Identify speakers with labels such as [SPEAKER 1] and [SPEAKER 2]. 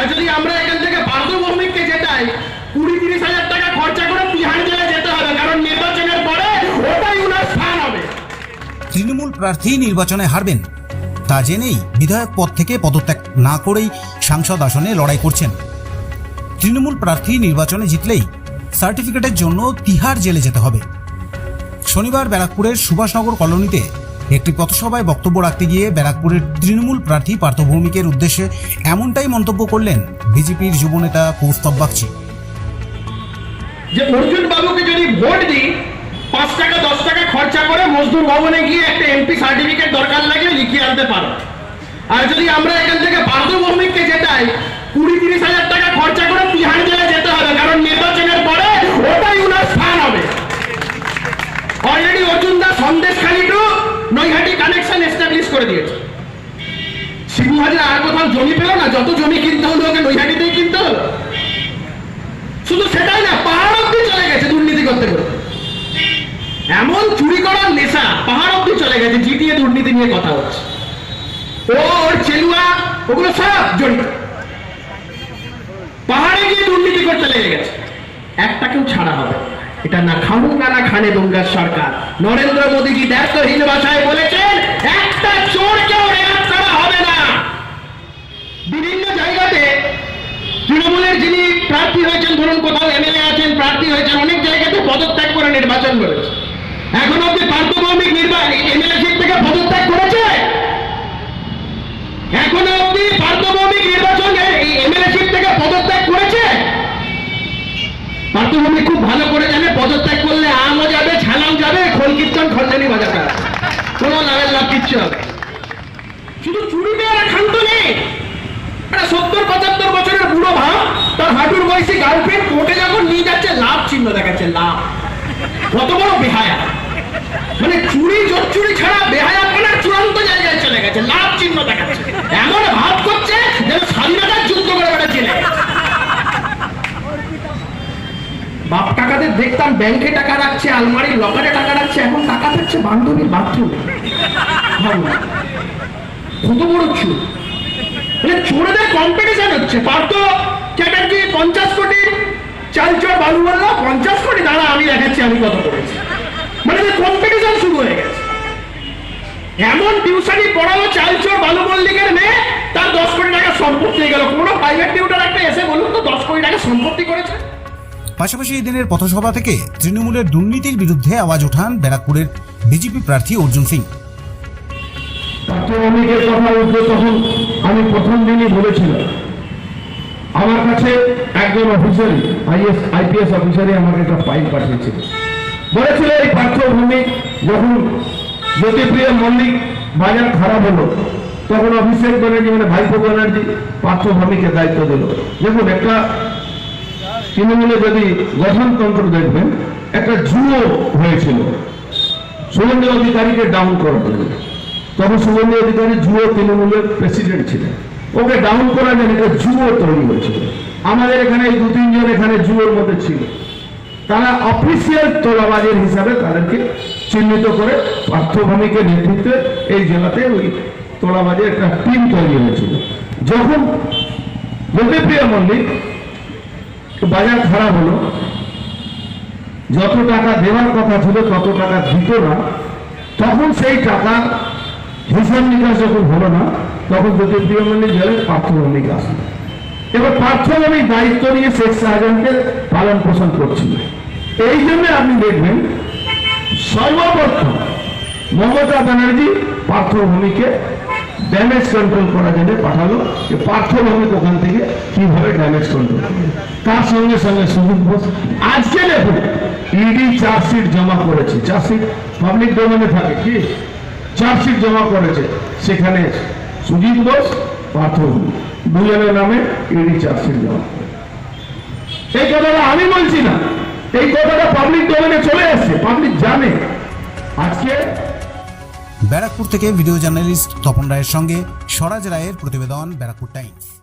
[SPEAKER 1] আর যদি আমরা এখান থেকে পার্থ ভৌমিককে জেতাই, কুড়ি তিরিশ হাজার টাকা খরচা করে তিহাড় জেলে যেতে হবে, কারণ নির্বাচনের পরে ওটাই উনার স্থান হবে।
[SPEAKER 2] তৃণমূল প্রার্থী নির্বাচনে হারবেন, তা জেনেই বিধায়ক পদ থেকে পদত্যাগ না করেই সাংসদ আসনে লড়াই করছেন। তৃণমূল প্রার্থী নির্বাচনে জিতলেই সার্টিফিকেটের জন্য তিহার জেলে যেতে হবে। শনিবার ব্যারাকপুরের সুভাষনগর কলোনিতে একটি পথসভায় বক্তব্য রাখতে গিয়ে ব্যারাকপুরের তৃণমূল প্রার্থী পার্থ ভৌমিকের উদ্দেশ্যে এমনটাই মন্তব্য করলেন বিজেপির যুবনেতা কৌস্তব বাগচি।
[SPEAKER 1] যে অর্জুন বাবুকে যদি ভোট দিই, পাঁচ টাকা, দশ টাকা খরচা করে মজদুর ভবনে গিয়ে একটা এমপি সার্টিফিকেট দরকার লাগলে লিখিয়ে আনতে পারো। আর যদি আমরা এখান থেকে পার্থ ভৌমিককে জেতাই, কুড়ি, তিরিশ হাজার টাকা খরচা করে তিহাড় জেলে যেতে হবে, কারণ নির্বাচনের পরে ওটাই উনার স্থান হবে। নৈহাটি কানেকশন এস্টাবলিশ করে দিয়েছে। শিবু হাজার আর কোথাও জমি পেল না, যত জমি কিনতে হলো ওকে নৈহাটিতেই কিনতে হলো। শুধু সেটাই না, পাহাড় অব্দি চলে গেছে দুর্নীতি করতে করতে। এমন চুরি করার নেশা পাহাড় অব্দি চলে গেছে জিটিএ দুর্নীতি নিয়ে কথা হচ্ছে। ও ওর চেলুয়া, ওগুলো সব জড়িত পাহাড়ে গিয়ে দুর্নীতি করতে লেগে গেছে। একটাকেও ছাড়া হবে। এটা না খামুঙ্গা না খানে দুঙ্গার সরকার। নরেন্দ্র মোদীজি দায়িত্বহীন ভাষায় বলেছেন, একটা চোরকেও রেয়াত করা হবে না। বিভিন্ন জায়গাতে তৃণমূলের যিনি প্রার্থী হয়েছেন, ধরুন কোথাও এমএলএ আছেন, প্রার্থী হয়েছেন, অনেক জায়গাতে পদত্যাগ করে নির্বাচন করেছে। এখন অব্দি পার্থ ভৌমিক নির্বাচন এমএলএশিপ থেকে পদত্যাগ করেছে? এখনও কিচ্ছু হবে। শুধু চুরিতে আর ক্ষান্ত নেই। সত্তর, পঁচাত্তর বছরের বুড়ো ভাব, তার হাঁটুর বয়সী গার্লফ্রেন্ড কোর্টে যখন নিয়ে যাচ্ছে, লাভ চিহ্ন দেখাচ্ছে, লাভ। কত বড় বেহায়া। মানে চুরি জোর চুরি ছাড়া বেহায়া পনার চূড়ান্ত জায়গায় চলে গেছে, লাভ চিহ্ন দেখাচ্ছে। এমন ভাব করছে যেন স্বাধীনতার যুদ্ধ করে বেড়া জেলে বাপ টাকাদের দেখতাম, ব্যাংকে টাকা রাখছে, আলমারির লকারে টাকা রাখছে, এখন টাকা থাকছে বান্ধবীর বাথরুমে চুর। মানে চাল চোর মানে এমন মেয়ে, তার দশ হয়ে টিউটার একটা এসে বলুন তো, দশ করেছে।
[SPEAKER 2] পাশাপাশি এদিনের পথসভা থেকে তৃণমূলের দুর্নীতির বিরুদ্ধে আওয়াজ ওঠান ব্যারাকপুরের বিজেপি প্রার্থী অর্জুন সিং।
[SPEAKER 3] ছাত্রশ্রমিকের কথা উঠবে তখন আমি প্রথম দিনই বলেছিলাম। আমার কাছে একজন অফিসারই আইএস আইপিএস অফিসারই আমাকে একটা ফাইল পাঠিয়েছিল। বলেছিল, এই পাঠ্যভূমি যখন জ্যোতিপ্রিয় মল্লিক বাজার খারাপ হলো, তখন অভিষেক ব্যানার্জি মানে ভাইপো ব্যানার্জি পাঠ্যভূমিকে দায়িত্ব দিল। দেখুন, একটা তৃণমূলে যদি গঠনতন্ত্র দেখবেন, একটা জুয়ো হয়েছিল। শুভেন্দু অধিকারীকে ডাউন করা হলো তখন শুভেন্দু অধিকারী যুব তৃণমূলের প্রেসিডেন্ট ছিলেন। ওকে ডাউন করার জন্য একটা যুব তৈরি হয়েছিল। আমাদের এখানে দু তিনজন এখানে যুবর মধ্যে ছিল। তারা অফিসিয়াল তোলাবাজের হিসাবে তাদেরকে চিহ্নিত করে পার্থভূমিকে নেতৃত্বে এই জেলাতে ওই তোলাবাজের একটা টিম তৈরি হয়েছিল। যখন জ্যোতিপ্রিয়া মল্লিক বাজার খারাপ হলো, যত টাকা দেওয়ার কথা ছিল, তত টাকা দিত না, তখন সেই টাকা হিসাব নিকাশ যখন হলো না, তখন জ্যোতিপ্রিয় মন্দির জেলে পার্থভূমিক আসলো। এবার পার্থভূমিক দায়িত্ব নিয়ে শেখ শাহজাহানকে পালন পোষণ করছিল। এই জন্য আপনি দেখবেন সর্বপ্রথম মমতা ব্যানার্জি পার্থভূমিকে ড্যামেজ কন্ট্রোল করার জন্য পাঠালো যে পার্থভূমিক ওখান থেকে কীভাবে ড্যামেজ কন্ট্রোল তার সঙ্গে সঙ্গে সুজিত বোস আজকে দেখুন ইডি চার্জশিট জমা করেছে। চার্জশিট পাবলিক ডোমেনে থাকে কি? চার্জশিট জমা করেছে। সেখানে সুজিত বোস পাথর দুজনের নামে ইডি চার্জশিট জমা এই কথাটা আমি বলছি না। এই কথাটা পাবলিক ডোমেনে চলে আসছে। পাবলিক জানে। আজকে
[SPEAKER 2] ব্যারাকপুর থেকে ভিডিও জার্নালিস্ট তপন রায়ের সঙ্গে স্বরাজ রায়ের প্রতিবেদন ব্যারাকপুর টাইমস।